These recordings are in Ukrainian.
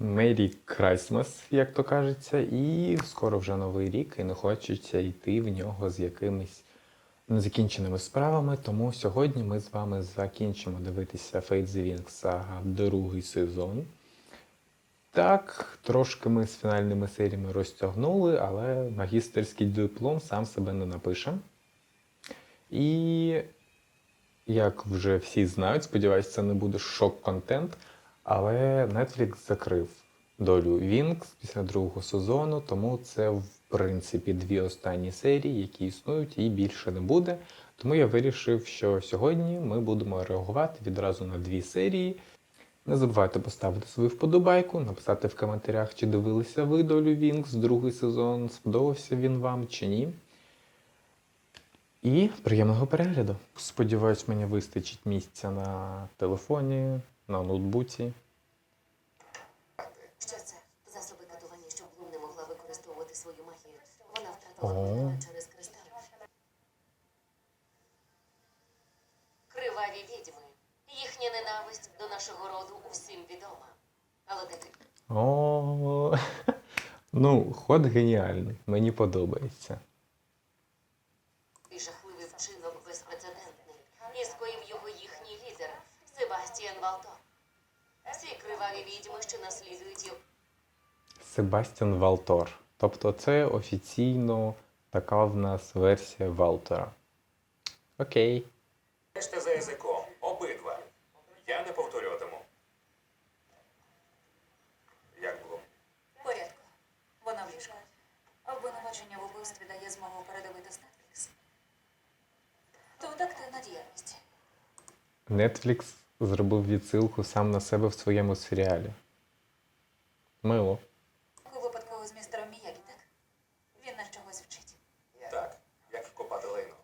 Merry Christmas, як то кажеться, і скоро вже новий рік, і не хочеться йти в нього з якимись незакінченими справами. Тому сьогодні ми з вами закінчимо дивитися Fate the Wings Saga другий сезон. Так, трошки ми з фінальними серіями розтягнули, але магістерський диплом сам себе не напише. І як вже всі знають, сподіваюся, це не буде шок-контент. Але Netflix закрив долю Вінкс після другого сезону, тому це в принципі дві останні серії, які існують, і більше не буде. Тому я вирішив, що сьогодні ми будемо реагувати відразу на дві серії. Не забувайте поставити свою вподобайку, написати в коментарях, чи дивилися ви долю Вінкс другий сезон, сподобався він вам чи ні. І приємного перегляду. Сподіваюсь, мені вистачить місця на телефоні, на ноутбуці. Що це? Засоби катування, щоб Блум не могла використовувати свою магію. Вона втратила О. контроль через кристал. Криваві відьми. Їхня ненависть до нашого роду усім відома. Але де ти? О, ну, ход геніальний. Мені подобається. І жахливий вчинок безпрецедентний. І скоїв його їхній лідер Себастьян Валтор. Криваві відьми, що наслідують його. Себастьян Валтор. Тобто це офіційно така в нас версія Валтора. Окей. Стежте за язиком, обидва. Я не повторюватиму. Як було? Порядку. Вона в ліжку. Обвинувачення в убивстві дає змогу передивити з Netflix. То так ти на діяльність. Netflix зробив відсилку сам на себе в своєму серіалі. Мило. У випадку з містером Міягі, так? Він нас чогось вчить. Так, як копати лайно.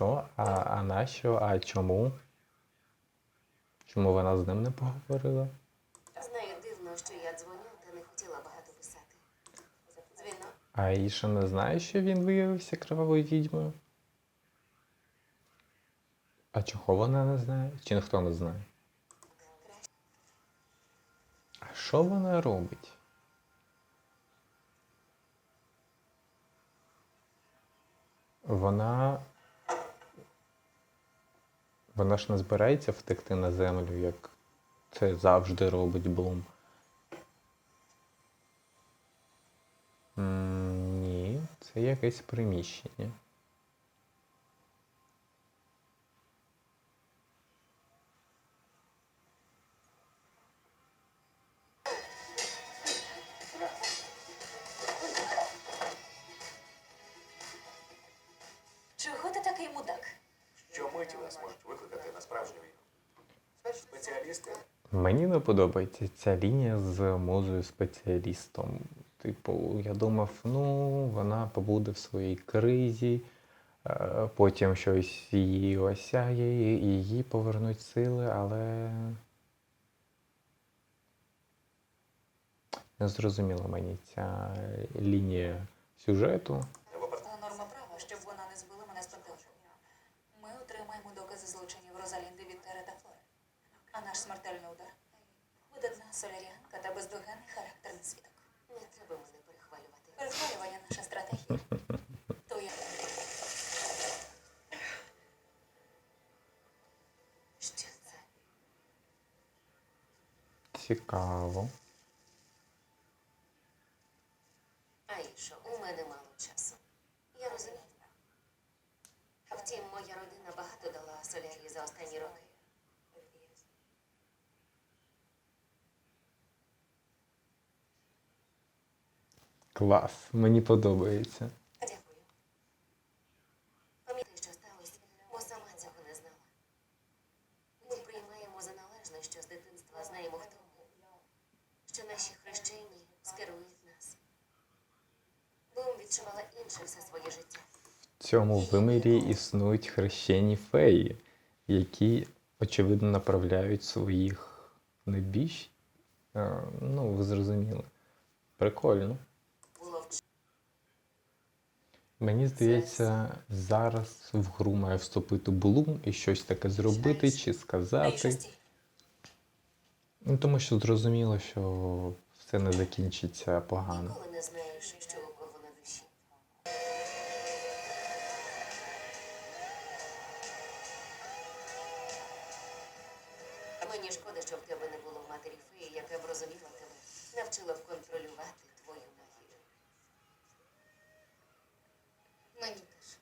Що? А, а нащо? А чому? Чому вона з ним не поговорила? Знаю дивно, що я дзвоню та не хотіла багато писати. Дзвінок. А Іша не знає, що він виявився кривавою відьмою? А чого вона не знає? Чи ніхто не знає? А що вона робить? Вона. Вона ж не збирається втекти на землю, як це завжди робить Блум. Ні, це якесь приміщення. Не подобається ця лінія з музою спеціалістом. Типу, я думав, ну, вона побуде в своїй кризі, е, потім щось її осяє, і її повернуть сили, але. Не зрозуміла мені ця лінія сюжету. норма права, щоб вона не збила мене з пантелику. Ми отримаємо докази злочинів Розалінди від та Флори. А наш смертельний удар соляріанка та бездоганний характерний свідок. Не треба мене перехвалювати. Перехвалювання наша стратегія. То я Що це? Цікаво. Аїшо, у мене мало часу. Я розумію. Втім, моя родина багато дала солярії за останні роки. Клас, мені подобається. Дякую. Пам'ятай, що сталося, бо сама цього не знала. Ми приймаємо за належне, що з дитинства знаємо хто ми, що наші хрещені скерують нас. Бум відчувала інше. все своє життя. В цьому вимірі існують хрещені феї, які, очевидно, направляють своїх небіж. Е, Ну, ви зрозуміли. Прикольно. Мені здається, зараз в гру має вступити Блум і щось таке зробити чи сказати. Ну, тому що зрозуміло, що все не закінчиться погано. Мені шкода, що в тебе не було матері феї, яка б розуміла тебе, навчила б контролювати твою магію. Мені теж.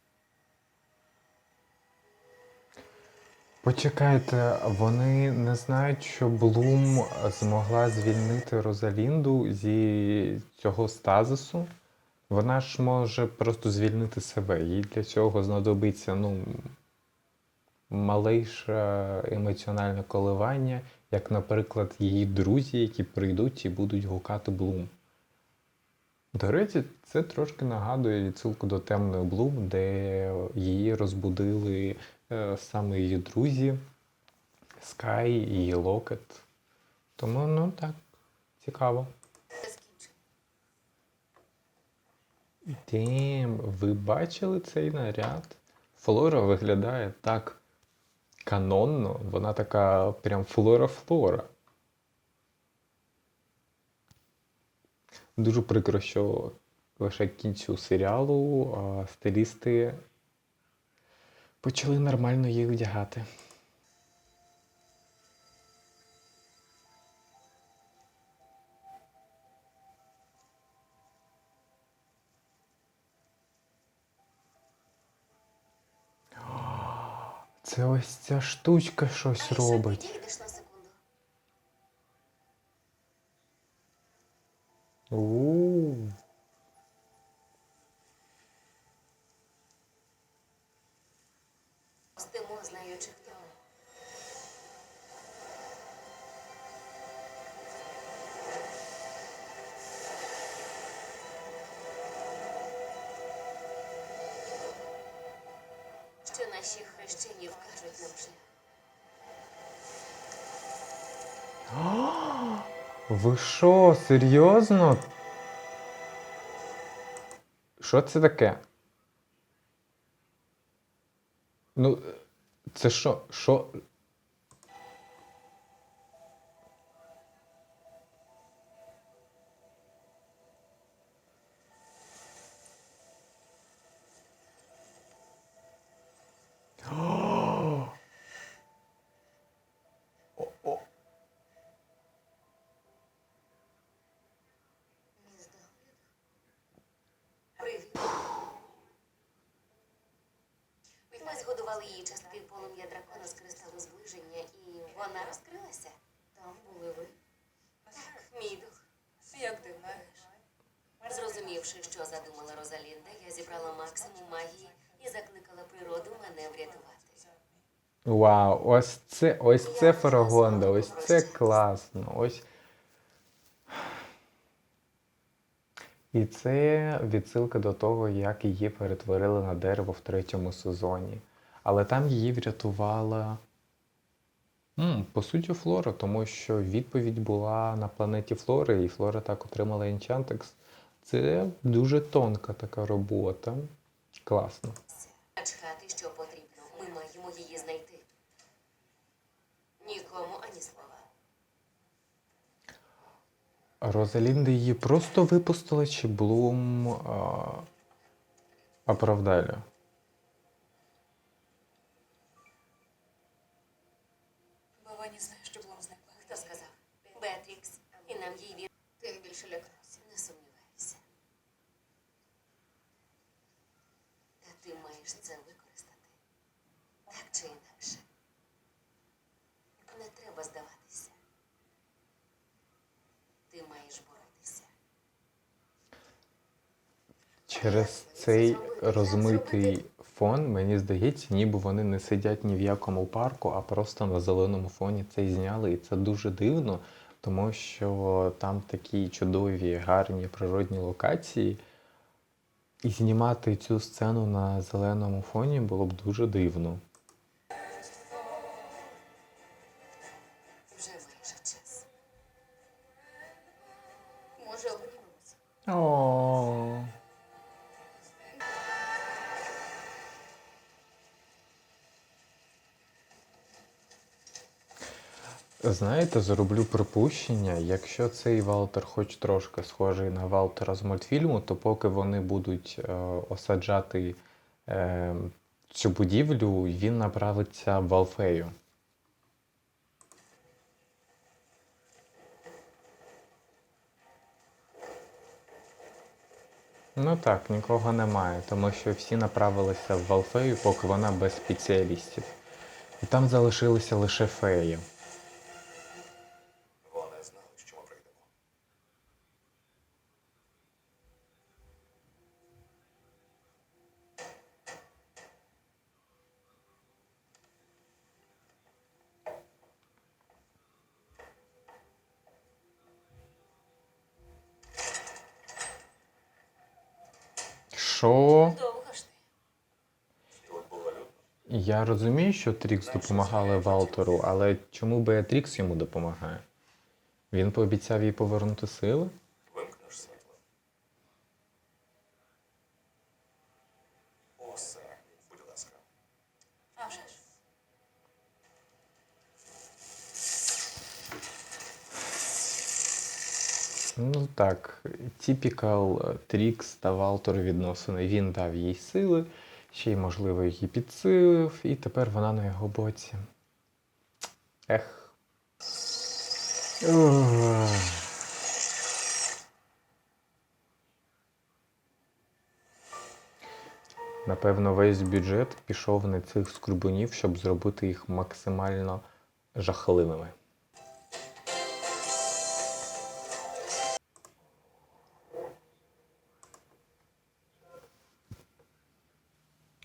Почекайте, вони не знають, що Блум змогла звільнити Розалінду зі цього стазису. Вона ж може просто звільнити себе. Їй для цього знадобиться ну, малейше емоціональне коливання, як, наприклад, її друзі, які прийдуть і будуть гукати Блум. До речі, це трошки нагадує відсилку до темної Блум, де її розбудили саме її друзі Скай і Локет. Тому, ну так, цікаво. Дім, ви бачили цей наряд? Флора виглядає так канонно, вона така прям флора-флора. Дуже прикро, що лише кінцю серіалу а, стилісти почали нормально їх вдягати. Це ось ця штучка щось робить. Що наші хрещені вкажуть нам шлях. Ви що, серйозно? Що це таке? Ну, це що? Що? Полум'я дракона з кристалу зближення, і вона розкрилася. Там були ви. Так, мій дух. Як дивно, Еш. Зрозумівши, що задумала Розалінда, я зібрала максимум магії і закликала природу мене врятувати. Вау, ось це, ось це Фарагонда, ось це класно. Ось. І це відсилка до того, як її перетворили на дерево в третьому сезоні. Але там її врятувала. м, по суті, Флора, тому що відповідь була на планеті Флори, і Флора так отримала Enchantix. Це дуже тонка така робота. Класно. Начхати, що потрібно. Ми маємо її знайти. Нікому ані слова. Розалінда її просто випустила, чи Блум а, оправдали? Бавані знає, що Блум зникла. Хто сказав? Бетрікс. І нам їй вір. Тим більше лякався. Не сумніваюся. Та ти маєш це використати. Так чи інакше. Не треба здаватися. Ти маєш боротися. Через цей розмитий фон, мені здається, ніби вони не сидять ні в якому парку, а просто на зеленому фоні це і зняли. І це дуже дивно, тому що там такі чудові, гарні природні локації. І знімати цю сцену на зеленому фоні було б дуже дивно. Вже вийшов час. Може, обнімемося? Знаєте, зроблю припущення, якщо цей Валтер хоч трошки схожий на Валтера з мультфільму, то поки вони будуть е, осаджати е, цю будівлю, він направиться в Алфею. Ну так, нікого немає, тому що всі направилися в Алфею, поки вона без спеціалістів. І там залишилися лише феї. Що? Довго ж ти. Тут було людно. Я розумію, що Трікс допомагала Валтеру, але чому Беатрікс йому допомагає? Він пообіцяв їй повернути сили? Вимкнеш світло. Усе, будь ласка. А вже ж. Ну так, тіпікал Трікс та Валтер відносини. Він дав їй сили, ще й, можливо, її підсилив, і тепер вона на його боці. Ех. Напевно, весь бюджет пішов на цих скрубунів, щоб зробити їх максимально жахливими.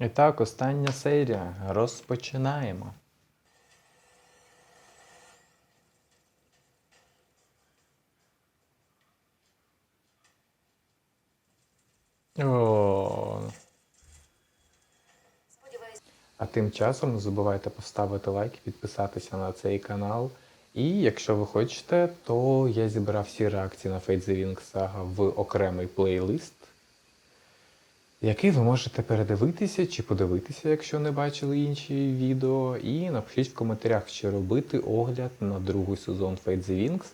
І так, остання серія. Розпочинаємо. О. А тим часом не забувайте поставити лайк, підписатися на цей канал. І якщо ви хочете, то я зібрав всі реакції на Fate the Wing Saga в окремий плейлист, який ви можете передивитися чи подивитися, якщо не бачили інші відео. І напишіть в коментарях, чи робити огляд на другий сезон Fate the Wings,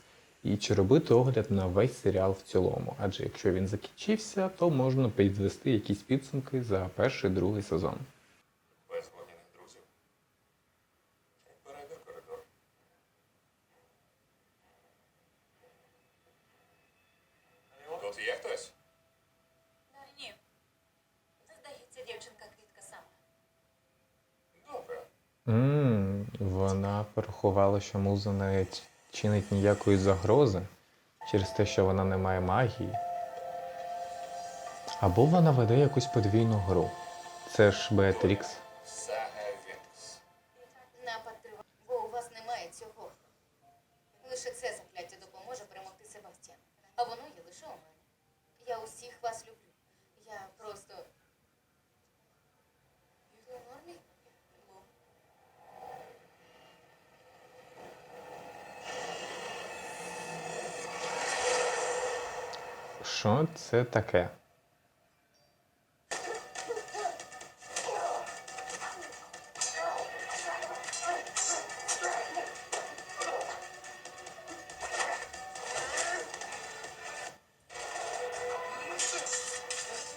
і чи робити огляд на весь серіал в цілому. Адже якщо він закінчився, то можна підвести якісь підсумки за перший другий сезон. Без вогняних друзів. Перейди в коридор. Тут є хтось? Е, Ні. Здається, дівчинка квітка сама. Добре. Ммм, вона що муза не чинить ніякої загрози через те, що вона не має магії. Або вона веде якусь подвійну гру. Це ж Беатрікс. Що це таке?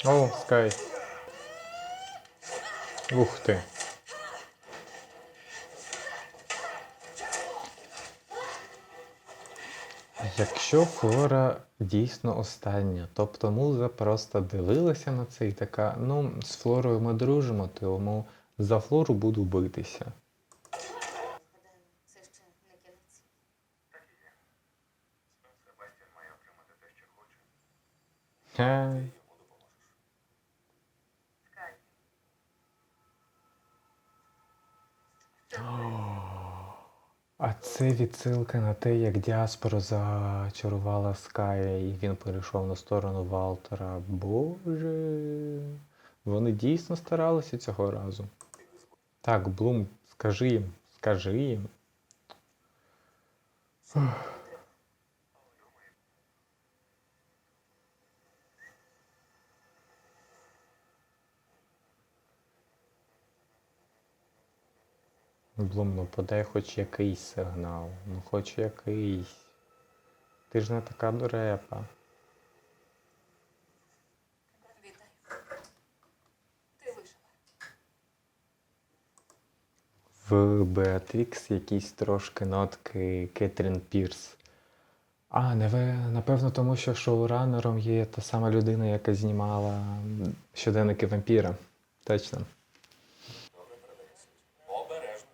О, Скай. Якщо Флора дійсно остання, тобто муза просто дивилася на це і така, ну, з Флорою ми дружимо, тому за Флору буду битися. гадаю, це ще не кінець. Себастьян має отримати те, що хоче. Е, Йому допоможеш. А це відсилка на те, як діаспора зачарувала Ская, і він перейшов на сторону Валтера. Боже. Вони дійсно старалися цього разу. Так, Блум, скажи їм, скажи їм. Блум, ну подай хоч якийсь сигнал. Ну хоч якийсь. Ти ж не така дурепа. Ти вижила. В Беатрікс якісь трошки нотки Кетрін Пірс. А, неве, напевно, тому що шоуранером є та сама людина, яка знімала щоденники вампіра. Точно. Добре передає суть. Обережно.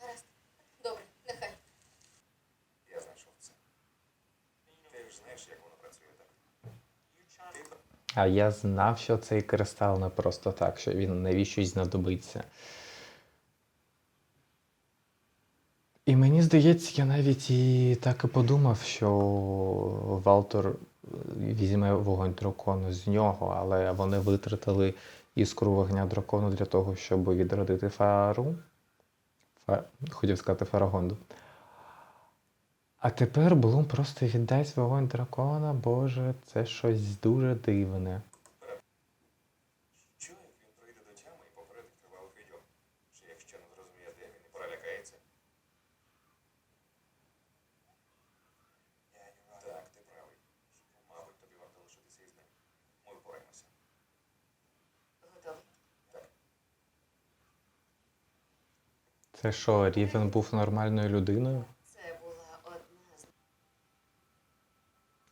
Гаразд. Добре, нехай. Я знайшов це. Ти ж знаєш, як воно працює, так? Ти А я знав, що цей кристал не просто так, що він навіщось знадобиться. І мені здається, я навіть і так і подумав, що Валтор е, візьме вогонь дракону з нього, але вони витратили іскру вогня дракону для того, щоб відродити фару. Фа... Хотів сказати Фарагонду. А тепер Блум просто віддасть вогонь дракона. Боже, це щось дуже дивне. Що, як він прийде до тями і попередить кривавих відьом? Чи якщо не зрозуміє, де він і перелякається? Так, ти правий. Мабуть, тобі варто лишитися із ним. Ми впораємося. Готовий? Це що, Рівен був нормальною людиною? Це була одна з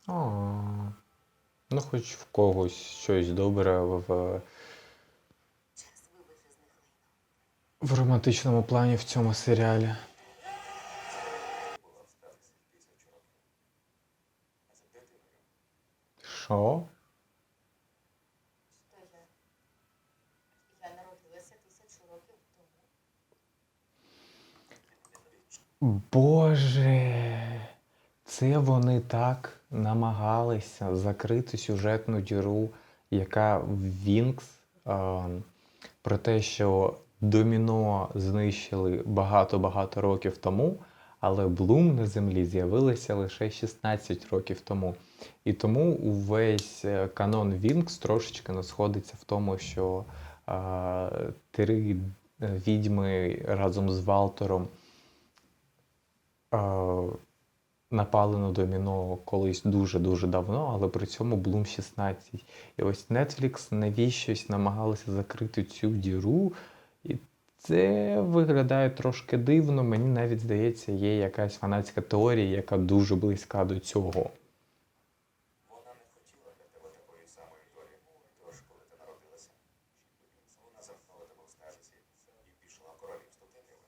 О, ну, хоч в когось щось добре в, в романтичному плані в цьому серіалі. Що? Боже, це вони так намагалися закрити сюжетну діру, яка в Вінкс е, про те, що доміно знищили багато-багато років тому, але Блум на землі з'явилися лише 16 років тому. І тому увесь е, канон Вінкс трошечки не сходиться в тому, що е, три е, відьми разом з Валтором е, напали на доміно колись дуже-дуже давно, але при цьому Bloom 16. І ось Netflix навіщось намагалися закрити цю діру, і це виглядає трошки дивно. Мені навіть здається, є якась фанатська теорія, яка дуже близька до цього. вона не хотіла для тебе такої самої долі. Тож, коли ти народилася, вона замкнула тебе в стежці і пішла в королівство темряви.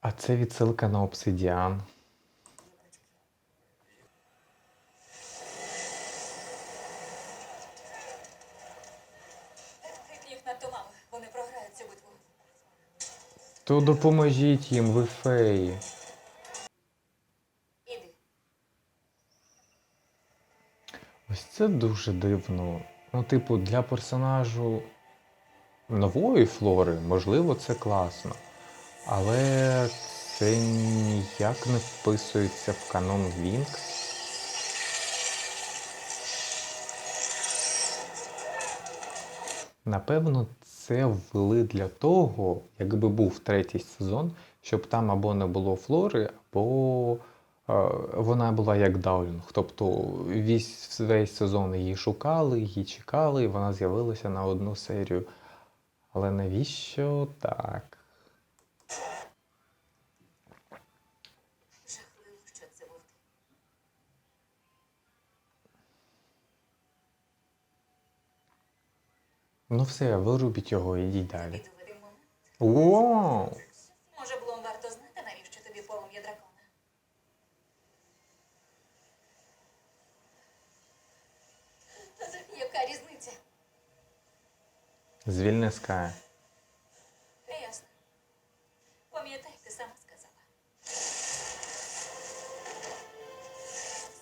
А це відсилка на обсидіан. Їх надто мало. Вони програють цю. То допоможіть їм, ви феї. Іди. Ось це дуже дивно. Ну, типу, для персонажу нової флори, можливо, це класно. Але це ніяк не вписується в канон Вінкс. Напевно, це ввели для того, якби був третій сезон, щоб там або не було флори, або е, вона була як даулінг. Тобто весь, весь сезон її шукали, її чекали, і вона з'явилася на одну серію. Але навіщо так? Ну все, вирубіть його, ідіть далі. Вау! Може, Блум варто знати, навіщо тобі полум'я дракона? Яка різниця? Звільни скає. Ясно. Пам'ятай, ти сама сказала.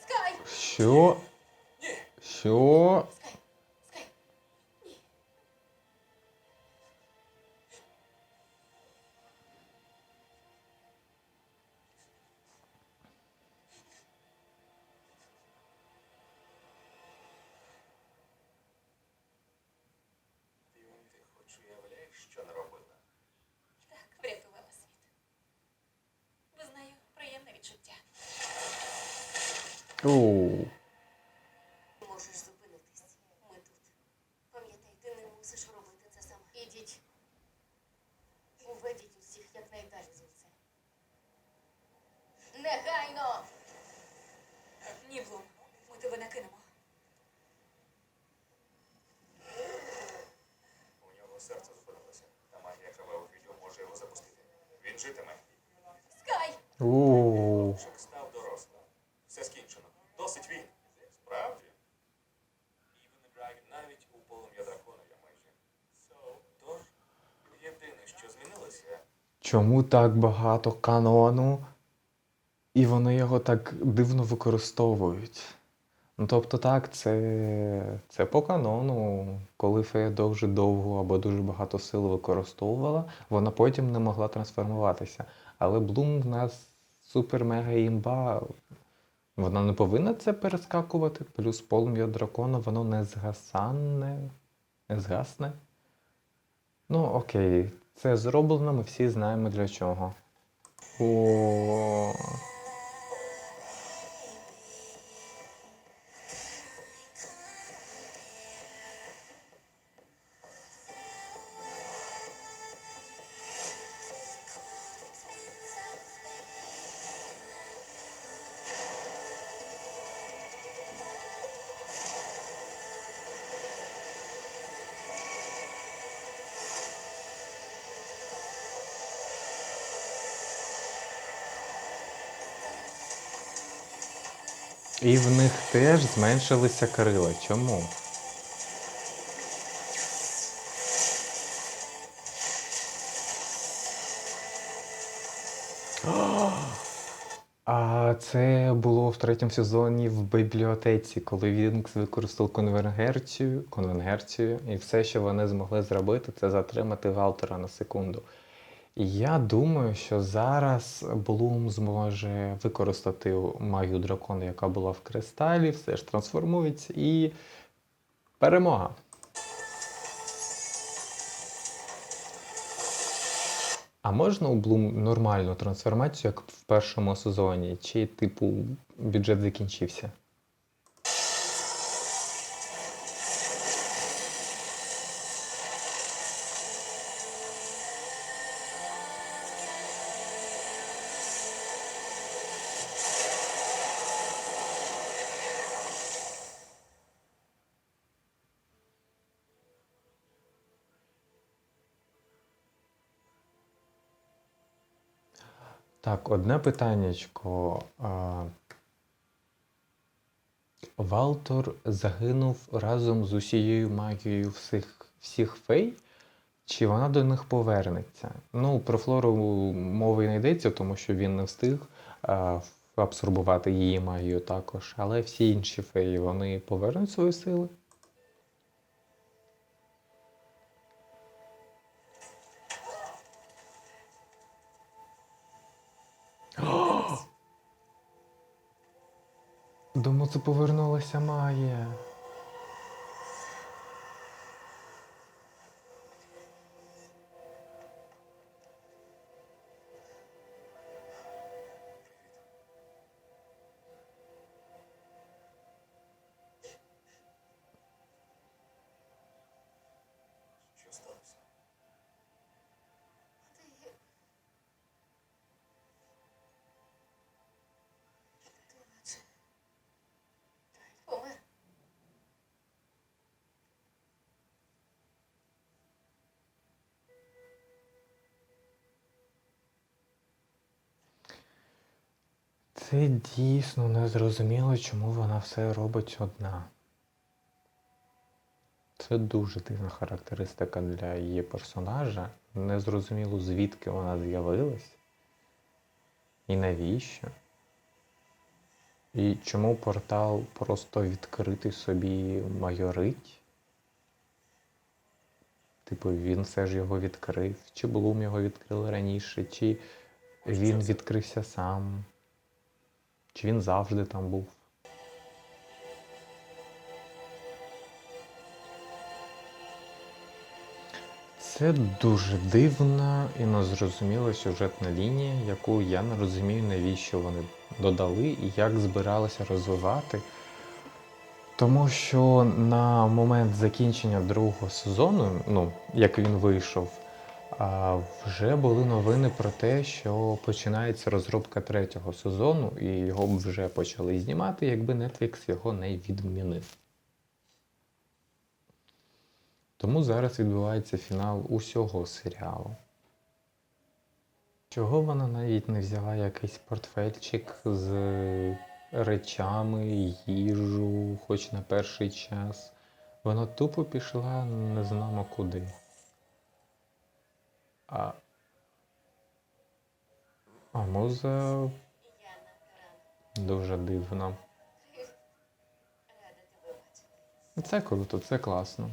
Скай! Що? Що? Oh. Так багато канону? І вони його так дивно використовують. Ну, тобто, так, це, це по канону. Коли фея дуже довго або дуже багато сил використовувала, вона потім не могла трансформуватися. Але Блум в нас супер-мега імба. Вона не повинна це перескакувати. Плюс полум'я дракона, воно не згасане. Не згасне. Ну, окей, це зроблено, ми всі знаємо для чого. О. І в них теж зменшилися крила. Чому? А це було в третьому сезоні в бібліотеці, коли Вінкс використав конвергерцію, конвергерцію, і все, що вони змогли зробити, це затримати Валтера на секунду. Я думаю, що зараз Блум зможе використати магію дракона, яка була в кристалі, все ж трансформується і перемога. А можна у Блум нормальну трансформацію, як в першому сезоні, чи, типу, бюджет закінчився? Так, одне питаннячко. Валтор загинув разом з усією магією всіх, всіх фей, чи вона до них повернеться? Ну, про Флору мови не йдеться, тому що він не встиг а, абсорбувати її магію також. Але всі інші феї вони повернуть свої сили? Думаю, це повернулася магія. Це дійсно незрозуміло, чому вона все робить одна. Це дуже дивна характеристика для її персонажа. Незрозуміло, звідки вона з'явилась і навіщо. І чому портал просто відкритий собі майорить? Типу, він все ж його відкрив, чи Блум його відкрив раніше, чи він відкрився сам, чи він завжди там був. Це дуже дивна і незрозуміла сюжетна лінія, яку я не розумію, навіщо вони додали і як збиралися розвивати. Тому що на момент закінчення другого сезону, ну, як він вийшов, а, вже були новини про те, що починається розробка третього сезону, і його б вже почали знімати, якби Netflix його не відмінив. Тому зараз відбувається фінал усього серіалу. Чого вона навіть не взяла якийсь портфельчик з речами, їжу, хоч на перший час. Вона тупо пішла не знамо куди. А, а Каран. дуже бачити. Це круто, це класно.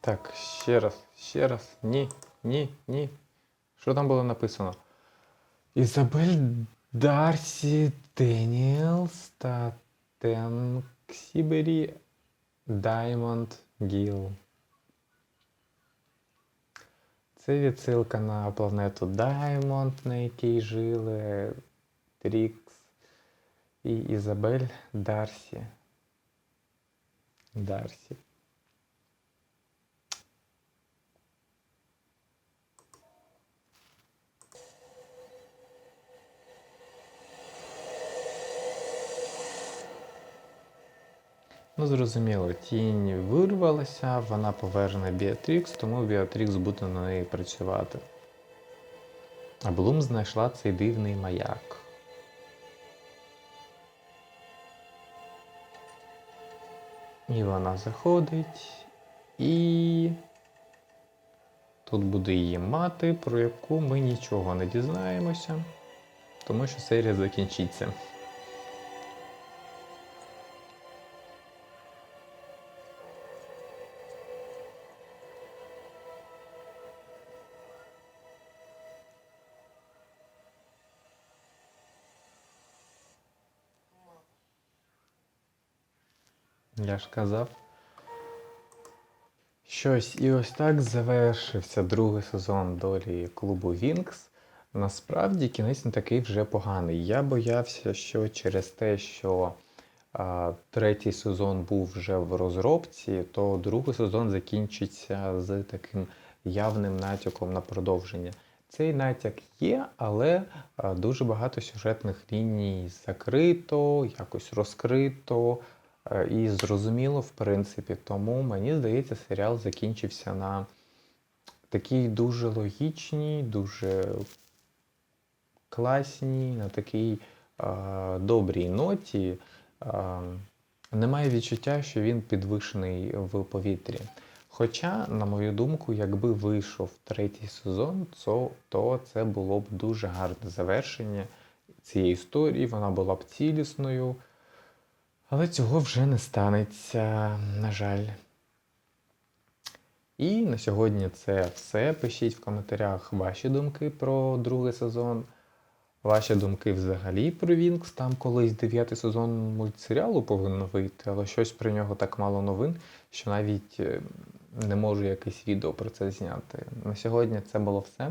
Так, ще раз, ще раз. Ні, ні, ні. Що там було написано? Ізабель Дарсі Деніелс та Тенксібері Даймонд Гіл. Це відсилка на планету Даймонд, на якій жили Трікс і Ізабель Дарсі. Дарсі. Ну, зрозуміло, тінь вирвалася, вона поверне Біатрікс, тому Біатрікс буде на неї працювати. А Блум знайшла цей дивний маяк. І вона заходить, і тут буде її мати, про яку ми нічого не дізнаємося, тому що серія закінчиться. Я ж казав. Щось, і ось так завершився другий сезон долі клубу Вінкс. Насправді кінець не такий вже поганий. Я боявся, що через те, що а, третій сезон був вже в розробці, то другий сезон закінчиться з таким явним натяком на продовження. Цей натяк є, але а, дуже багато сюжетних ліній закрито, якось розкрито. Е, І зрозуміло, в принципі, тому мені здається, серіал закінчився на такій дуже логічній, дуже класній, на такій е, добрій ноті. Е, немає відчуття, що він підвищений в повітрі. Хоча, на мою думку, якби вийшов третій сезон, то, то це було б дуже гарне завершення цієї історії, вона була б цілісною. Але цього вже не станеться, на жаль. І на сьогодні це все. Пишіть в коментарях ваші думки про другий сезон. Ваші думки взагалі про Вінкс. Там колись дев'ятий сезон мультсеріалу повинен вийти, але щось про нього так мало новин, що навіть е, не можу якесь відео про це зняти. На сьогодні це було все.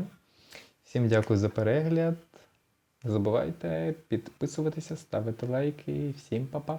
Всім дякую за перегляд. Не забувайте підписуватися, ставити лайки. Всім па-па!